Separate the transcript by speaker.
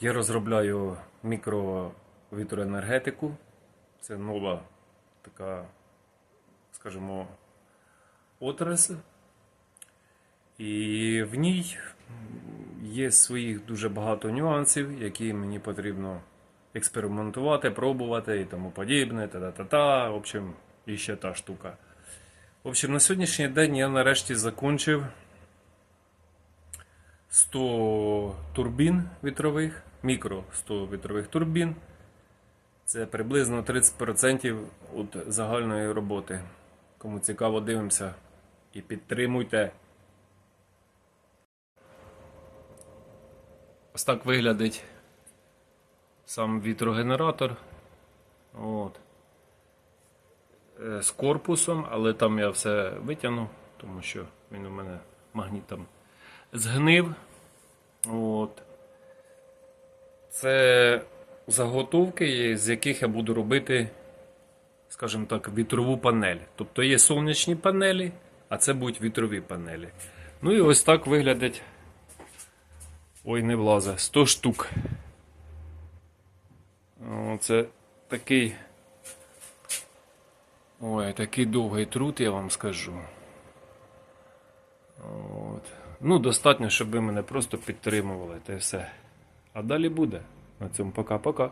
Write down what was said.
Speaker 1: Я розробляю мікровітроенергетику. Це нова така, скажімо, отрасль. І в ній є своїх дуже багато нюансів, які мені потрібно експериментувати, пробувати і тому подібне. Та-та-та-та. В общем, і та штука. В общем, на сьогоднішній день я нарешті закончив 100 турбін вітрових, мікро 100 вітрових турбін. Це приблизно 30% від загальної роботи. Кому цікаво, дивимося і підтримуйте. Ось так виглядить сам вітрогенератор. От. Е, З корпусом, але там я все витягну, тому що він у мене магнітом згнив. От. Це заготовки, з яких я буду робити, скажімо так, вітрову панель. Тобто є сонячні панелі, а це будуть вітрові панелі. Ну і ось так виглядять. Ой, не влазе, 100 штук. Це такий. Ой, такий довгий труд, я вам скажу. Ну, достатньо, щоб ви мене просто підтримували, та й все. А далі буде. На цьому пока-пока.